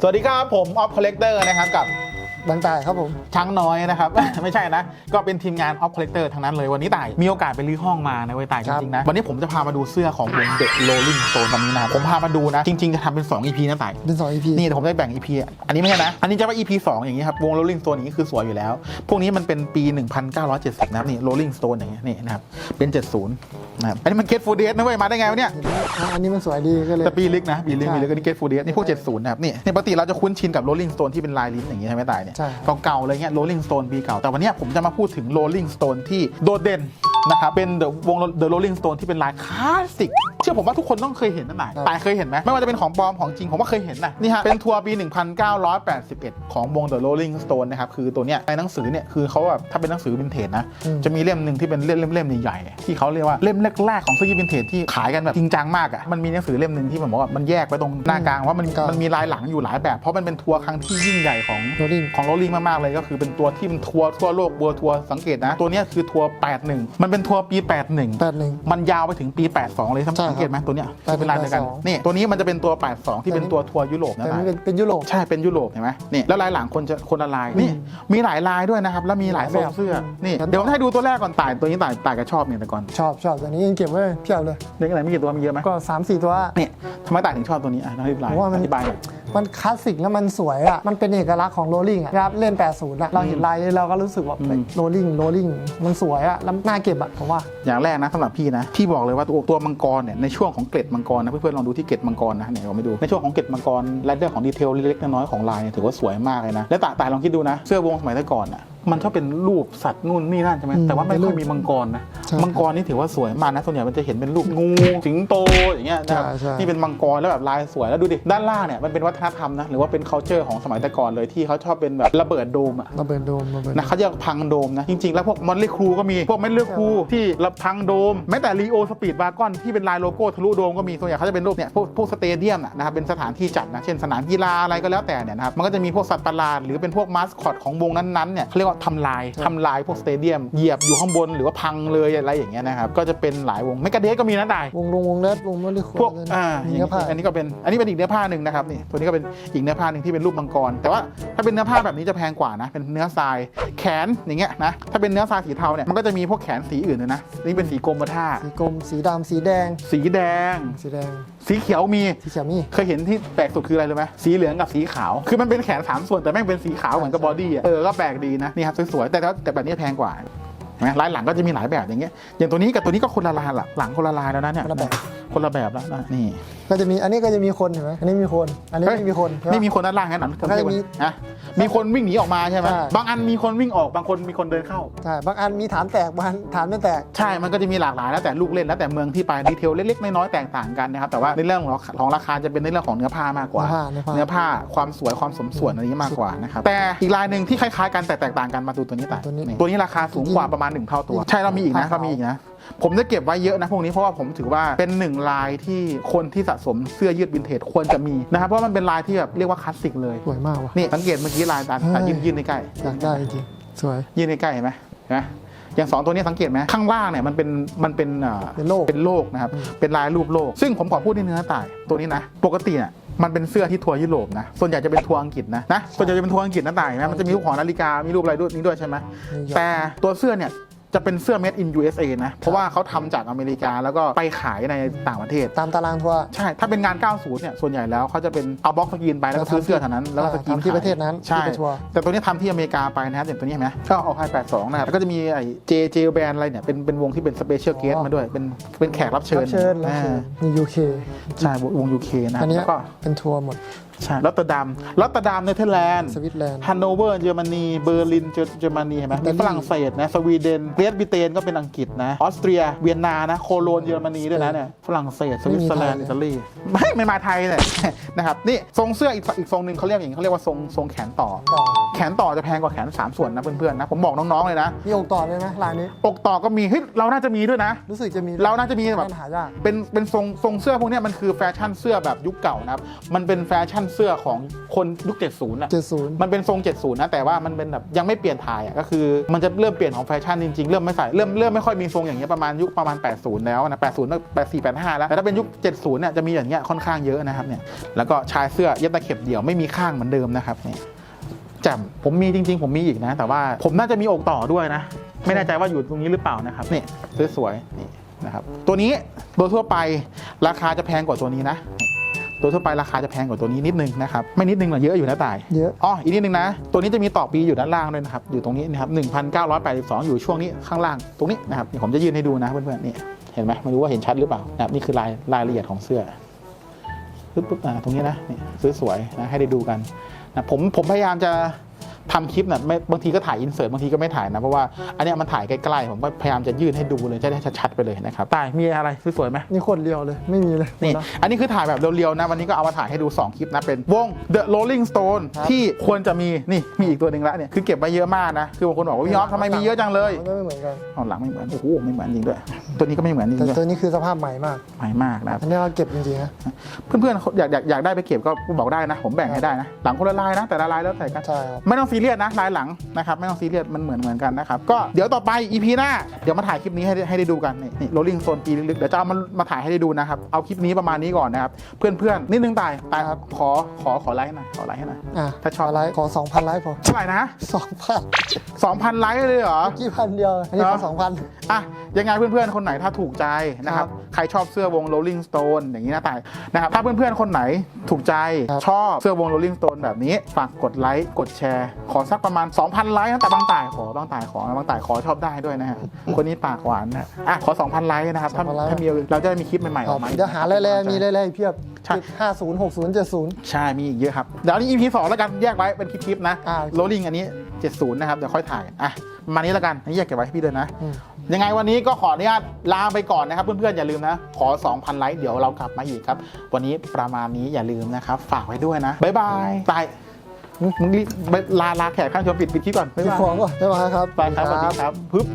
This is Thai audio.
สวัสดีครับผมออฟคอลเลกเตอร์นะครับกับ บางตายครับผม ช้างน้อยนะครับ ไม่ใช่นะ ก็เป็นทีมงานออฟคอลเลกเตอร์ทั้งนั้นเลยวันนี้ต่าย มีโอกาสไปรื้อห้องมานะเว้ยต่ายจครับ ริงๆนะ วันนี้ผมจะพามาดูเสื้อของวงเด็กโรลลิงโ n นวันนี้นะครับผมพามาดูนะ จริง ๆ จะทำเป็น 2 EP นะต่าย เป็นสอง EP นี่เดี๋ยวผมได้แบ่ง EP อะอันนี้ไม่ใช่นะ อันนี้จะว่า EP 2 อย่างนี้ครับ วง Rolling Stone อย่างนี้คือสวยอยู่แล้ว พวกนี้มันเป็นปี 1970 นะครับ นี่ Rolling Stone อย่างเงี้ยนี่นะครับ เป็น 70 นะครับ อันนี้มัน Get Food Date นะเว้ย มาได้ไงวะเนี่ยอะอันนี้มันสวยดีก็เลย แต่ปีลึกนะปีลึกใช่ ปีลึกอันนี้ Get Food Date นี่พวก 70 นะครับ นี่ในปกติเราจะคุ้นชินกับ Rolling Stone ที่เป็นลายลิ้นอย่างนี้ใช่ไหมตายเนี่ยใช่เก่าๆเลยเงี้ย Rolling Stone ปีเก่า แต่วันเนี้ยผมจะมาพูดถึง Rolling Stone ที่โดดเด่นนะครับเป็น The วง The Rolling Stone ที่เป็นลายคลาสสิกเชื่อผมว่าทุกคนต้องเคยเห็นนั่นแหละตายเคยเห็นไหมไม่ว่าจะเป็นของปลอมของจริงผมก็เคยเห็นนะนี่ฮะเป็นทัวร์ปี 1981 ของวง The Rolling Stone นะครับคือตัวเนี้ยในหนังสือเนี่ยคือเขาแบบถ้าเป็นหนังสือวินเทจนะอืมจะมีเล่มหนึ่งที่เป็นเล่มเล่มๆใหญ่ๆที่เขาเรียกว่าเล่มแรกๆของเสื้อยืดวินเทจที่ขายกันแบบจริงจังมากอะมันมีหนังสือเล่มหนึ่งที่ผมบอกว่ามันแยกไปตรงหน้ากลางว่ามันครับมันมีลายหลังอยู่หลายแบบ เพราะมันเป็นทัวร์ครั้งที่ยิ่งใหญ่ของ Rolling ของโรลลิงมากๆเลยก็คือเป็นตัวที่เป็นทัวร์ทั่วโลกบัวทัวร์สังเกตนะ ตัวเนี้ยคือทัวร์81 มันเป็นทัวร์ปี 81แปดหนึ่งมันยาวไปถึงปี 82 เลยใช่ครับสังเกตไหมตัวเนี้ยแปดหนึ่งเป็นลายเดียวกันแปดสองนี่ตัวนี้มันจะเป็นตัว 82 ที่เป็นตัวทัวร์ยุโรปนะแต่ครัมันบเป็นเป็นยุโรปใช่เป็นยุโรปเห็นไหมนี่แล้วลายหลังคนจะคนละลายนี่มีหลายลายด้วยนะครับแล้วมีหลายหลายทแบบรงเสื้อนี่ครับเดี๋ยวผมให้ดูตัวแรกก่อนต่ายตัวนี้ต่ายต่ายก็ชอบเนี่ยแต่ก่อนชอบชอบแต่นี้ยังเก็บไว้เพียบเลยเรื่องอะไรมีกี่ตัวมีเยอะไหมก็3 4 ตัวนี่ทำไมต่ายถึงชอบตัวนี้อะอธิบายผมว่ามันอธิบายหน่อย มันคลาสสิกแล้วมันสวยอะ มันเป็นเอกลักษณ์ของโรลลิงอะครับเล่น 80อะเราเห็นลายนี้เราก็รู้สึกว่าอืมโรลลิงโรลลิงมันสวยอะแล้วน่าเก็บอะผมว่า อย่างแรกนะสำหรับพี่นะพี่บอกเลยว่าตัวตัวมังกรเนี่ยในช่วงของเกล็ดมังกรนะเพื่อนๆลองดูที่เกล็ดมังกรนะเนี่ยเราไม่ดูในช่วงของเกล็ดมังกรและเรื่องของดีเทลเล็กๆน้อยๆของลายเนี่ยถือว่าสวยมากเลยนะและตาตายลองคิดดูนะเสื้อวงสมัยแต่ก่อนอะ มันชอบเป็นรูปสัตว์นู่นนี่นั่นใช่ไหมอืมแต่ว่าไม่เป็นรูค่อปยมีมังกรนะใช่มังกรนี่ถือว่าสวยมากนะส่วนใหญ่มันจะเห็นเป็นรูปงูสิงโตอย่างเงี้ยนะครับใช่ใช่ นี่เป็นมังกรแล้วแบบลายสวยแล้วดูดิด้านล่างเนี่ยมันเป็นวัฒนธรรมนะหรือว่าเป็น culture ของสมัยแต่ก่อนเลยที่เขาชอบเป็นแบบระเบิดโดมอะ ระเบิดโดมระเบิดนะเขาจะพังโดมนะ จริง ๆ แล้วพวกมอนเลคูก็มี พวกเมนเลคูที่ระพังโดม แม้แต่รีโอสปีดบากอนที่เป็นลายโลโก้ทะลุโดมก็มีส่วนใหญ่เขาจะเป็นรูปเนี่ยพวกพวกสเตเดียมน่ะนะครับเป็นสถานที่จัดนะ เช่นสนามกีฬาอะไรก็แล้วแต่เนี่ยนะครับ มันก็จะมีพวกสัตว์ประหลาดหรือเป็นพวกมาสคอตของวงนั้นๆเนี่ยเขาเรียกว่าทำลายทำลายพวกสเตเดียมเหยียบอยู่ข้างบนหรือว่าพังเลยอะไรอย่างเงี้ยนะครับก็จะเป็นหลายวงไม่กระเดสก็มีนะตาย วงลงวงเล็ดวงมอลิโคพวกอ่าเนื้อผ้าอันนี้ก็เป็นอันนี้เป็นอีกเนื้อผ้าหนึ่งนะครับนี่ตัวนี้ก็เป็นอีกเนื้อผ้าหนึ่งที่เป็นรูปมังกร แต่ว่าถ้าเป็นเนื้อผ้าแบบนี้จะแพงกว่านะ เป็นเนื้อทรายแขนอย่างเงี้ยนะถ้าเป็นเนื้อทรายสีเทาเนี่ยมันก็จะมีพวกแขนสีอื่นด้วยนะนี่เป็นสีกรมท่าสีกรมสีดำสีแดง สีแดง สีแดงสีเขียวมี สีเขียวมีเคยเห็นที่แปลกสุดคืออะไรรู้ไหมสีเหลืองกับสีขาว คือมันเป็นแขนสามส่วนแต่แม่งเป็นสีขาวเหมือนกับบอดี้อะเออก็แปลกดีนะนี่ครับสวยๆแต่แต่แต่แบบนี้แพงกว่าเห็นไหมลายหลังก็จะมีหลายแบบอย่างเงี้ยอย่างตัวนี้กับตัวนี้ก็คนละลายละหลังคนละลายแล้วนะเนี่ยคนละแบบ คนละแบบแล้วนะนี่ก็จะมีอันนี้ก็จะมีคนเห็นไหมอันนี้มีคน อันนี้เฮ้ยไม่มีคนใช่ปะ ไม่มีคนด้านล่างงั้นหรอก็จะมีนะมีคนวิ่งหนีออกมาใช่ไหมใช่ บางอันมีคนวิ่งออกบางคนมีคนเดินเข้า ใช่บางอันมีฐานแตกบางอันฐานไม่แตก ใช่ มันก็จะมีหลากหลายแล้วแต่ลูกเล่นแล้วแต่เมืองที่ไปดีเทลเล็กๆน้อยๆแตกต่างกันนะครับแต่ว่าในเรื่องของของราคาจะเป็นในเรื่องของเนื้อผ้ามากกว่า เนื้อผ้าเนื้เนื้ออผ้าผ้าความสวยความสมส่วนอะไรนี้มากกว่านะครับแต่อีกลายหนึ่งที่คล้ายๆกันแต่แตกต่างกันมาดูตัวนี้แต่ตัวนี้ตัวนี้ราคาสูงกว่าประมาณหนึ่งเท่าตัว ใช่เรามีอีกนะผ้าเราขาวมีอีกนะ ผมจะเก็บไว้เยอะนะพวกนี้เพราะว่าผมถือว่าเป็นหนึ่งลายที่คนที่สะสมเสื้อยืดวินเทจควรจะมีนะครับเพราะมันเป็นลายที่แบบเรียกว่าคลาสสิกเลยสวยมากว่ะนี่สังเกตเมื่อกี้ลายตาตาเฮ้ยยื่นยื่นใกล้อยากได้จริงๆสวยๆยื่นใกล้ๆเห็นไหมเห็นไหมอย่างสองตัวนี้สังเกตไหมข้างล่างเนี่ยมันเป็นมันเป็นอ่าเป็นโลกเป็นโลกนะครับอืมเป็นลายรูปโลก ซึ่งผมขอพูดในเนื้อต่ายตัวนี้นะ ปกติเนี่ยมันเป็นเสื้อที่ทัวร์ยุโรปนะ ส่วนใหญ่จะเป็นทัวร์อังกฤษนะนะส่วนใหญ่จะเป็นทัวร์อังกฤษนะต่ายนะมันจะมีรูปของนาฬิกามีรูปอะไรด้วยนี้ด้วยใช่ไหมแต่ตัวเสื้อเนี่ย จะเป็นเสื้อ made in USA นะ เพราะว่าเขาทำจากอเมริกาแล้วก็ไปขายในต่างประเทศ ตามตารางทัวร์ ใช่ ถ้าเป็นงาน 90 เนี่ย ส่วนใหญ่แล้วเขาจะเป็นเอาบล็อกสกรีนไปแล้วก็ซื้อเสื้อเท่านั้น แล้วก็สกรีนทำที่ขายประเทศนั้นใช่ ที่เป็นทัวร์ แต่ตัวนี้ทำที่อเมริกาไปนะครับอย่างตัวนี้เห็นไหมก็เอาไฮ82 นะครับ แล้วก็จะมีไอ้เจเจแบนอะไรเนี่ย เป็นเป็นวงที่เป็นสเปเชียลเกสมาด้วย เป็นเป็นแขกรับเชิญรับเชิญรับเชิญอ่ามียูเคใช่วงยูเคนะคอัรับนเนี้ยแล้วก็ เป็นทัวร์หมด ใช่ลอตเตอร์ดัมลอตเตอร์ดัมเนเธอร์แลนด์สวิตเซอร์แลนด์ฮันโนเวอร์เยอรมนีเบอร์ลินเยอรมนีเห็นไหมอิตาลีมีฝรั่งเศสนะสวีเดนเกรทบริเตนก็เป็นอังกฤษนะออสเตรียเวียนนานะโคโลนเยอรมนีด้วยนะเนี่ยฝรั่งเศสสวิตเซอร์แลนด์ไม่มีอิไทยเลยตาลีไม่ไม่มาไทยเลยนะครับนี่ทรงเสื้ออีกอีกทรงหนึ่งเขาเรียกอย่างนี้เขาเรียกว่าทรงทรงแขนต่อต่อแขนต่อจะแพงกว่าแขนสามส่วนนะเพื่อนๆนะผมบอกน้องๆเลยนะมีอกต่อเลยไหมลายนี้อกต่อก็มีเฮ้ยเราน่าจะมีด้วยนะ รู้สึกจะมีเราน่าจะมีแบบปัญหายากเป็นเป็นทรงทรงเสื้อพวกเนี้ยมันคือแฟชั่นเสื้อแบบยุคเก่านะครับมันเป็นแฟชั่นเสื้อของคนยุค 70อะเจ็ดศูนย์มันเป็นทรง 70 นะ แต่ว่ามันเป็นแบบยังไม่เปลี่ยนถ่ายอะก็คือมันจะเริ่มเปลี่ยนของแฟชั่นจริงๆ เริ่มไม่ใส่เริ่มเริ่มไม่ค่อยมีทรงอย่างเงี้ยประมาณยุคประมาณ 80 แล้วนะ 80ตั้ง84 85 แล้วแต่ถ้าเป็นยุค 70 เนี่ยจะมีอย่างเงี้ยค่อนข้างเยอะนะครับเนี่ยแล้วก็ชายเสื้อเย็บตะเข็บเดี่ยวไม่มีข้างเหมือนเดิมนะครับเนี่ยแจ่มผมมีจริง ๆ ผมมีอีกนะ แต่ว่าผมน่าจะมีอกต่อด้วยนะ ไม่แน่ใจว่าอยู่ตรงนี้หรือเปล่านะครับนี่สวยๆนี่นะครับตัวนี้โดยทั่วไปราคาจะแพงกว่าตัวนี้นะ ตัวทั่วไปราคาจะแพงกว่าตัวนี้นิดนึงนะครับไม่นิดนึงหรอกเยอะอยู่นะตายเยอะ อ๋ออีกนิดนึงนะ ตัวนี้จะมีต่อปีอยู่ด้านล่างด้วยนะครับอยู่ตรงนี้นะครับ1,982 อยู่ช่วงนี้ข้างล่างตรงนี้นะครับนี่ผมจะยื่นให้ดูนะเพื่อนๆนี่เห็นไหมไม่รู้ว่าเห็นชัดหรือเปล่านะครับนี่คือรายรายละเอียดของเสื้อปึ๊บปึ๊บอ่าตรงนี้นะนี่สวยๆนะให้ได้ดูกันนะผมผมพยายามจะ ทำคลิปนะไม่บางทีก็ถ่ายอินเสิร์ตบางทีก็ไม่ถ่ายนะ เพราะว่าอันเนี้ยมันถ่ายใกล้ๆ ผมก็พยายามจะยื่นให้ดูเลยจะได้ชัดๆไปเลยนะครับตายมีอะไรสวยๆไหมนี่คนเดียวเลย ไม่มีเลยนี่หมดแล้วอันนี้คือถ่ายแบบเรียวๆนะ วันนี้ก็เอามาถ่ายให้ดู 2 คลิปนะ เป็นวง The Rolling Stone ครับที่ควรจะมีนี่มีอีกตัวหนึ่งละเนี่ยคือเก็บไว้เยอะมากนะ คือบางคนบอกว่าพี่ยอฟทำไมมีเยอะจังเลยมันก็ไม่เหมือนกันเอาหลังไม่เหมือนโอ้โหไม่เหมือนจริงด้วย ตัวนี้ก็ไม่เหมือนจริงแต่ด้วยตัวนี้คือสภาพใหม่มากใหม่มากนะครับอันนี้เราเก็บจริงๆนะเพื่อนๆเขาอยากอยากอยากได้ไปเก็บก็บอกได้นะ ผมแบ่งให้ได้นะ หลังคนละลายนะ แต่ละลายแล้วใส่กันใช่ครับไม่ต้องซีเรียสนะลายหลังนะครับไม่ต้องซีเรียสมันเหมือนเหมือนกันนะครับก็เดี๋ยวต่อไป EP หน้าเดี๋ยวมาถ่ายคลิปนี้ให้ได้ให้ได้ดูกันนี่นี่โรลลิ่งโซนปีลึกๆเดี๋ยวจะเอามามาถ่ายให้ได้ดูนะครับเอาคลิปนี้ประมาณนี้ก่อนนะครับเพื่อนๆนิดนึงตายตายครับขอขอขอไลค์หน่อยขอไลค์ให้หน่อยอะถ้าชอบไลค์ขอสองพันไลค์พอเท่าไหร่นะสองพัน2,000ไลค์เลยเหรอกี่พันเดียวอันนี้ขอเหรอสองพัน อะยังไงเพื่อนๆคนไหนถ้าถูกใจนะครับ ครับ ใครชอบเสื้อวง Rolling Stone อย่างนี้นะตายนะครับถ้าเพื่อนๆ คนไหนถูกใจครับชอบเสื้อวง Rolling Stone แบบนี้ ฝากกดไลค์กดแชร์ ขอสักประมาณ 2,000 ไลค์นะแต่บางต่ายขอบางต่ายขอบางต่ายขอชอบได้ด้วยนะฮะคนนี้ปากหวานนะอะขอ 2,000 ไลค์นะครับถ้า2,000ไลค์ ถ้ามีเราจะได้มีคลิปใหม่ๆอครัอบกมา เดี๋ยวหาแร่ๆมีแร่ๆเพียบใช่ ห้าศูนย์หกศูนย์เจ็ดศูนย์ ใช่ มีอีกเยอะครับ เดี๋ยวอันนี้ EP 2 แล้วกัน แยกไว้เป็นคลิปๆนะ อ่า Rolling อันนี้ 70 นะครับ เดี๋ยวค่อยถ่าย อะประมาณนี้แล้วกันอันนี้แยกเก็บไว้ให้พี่ด้วยนะ อืม ยังไงวันนี้ก็ขออนุญาตลาไปก่อนนะครับเพื่อนๆอย่าลืมนะ ขอ 2,000 ไลค์เดี๋ยวเรากลับมาอีกครับ วันนี้ประมาณนี้อย่าลืมนะครับ ฝากไว้ด้วยนะบ๊ายบายตายมึงมึงรีบลาลาแขกข้างชมปิดปิดคลิปก่อนบ๊ายพี่บายฟองก็ได้ไหมครับ ไปครับสวัสดีครับปึ๊บ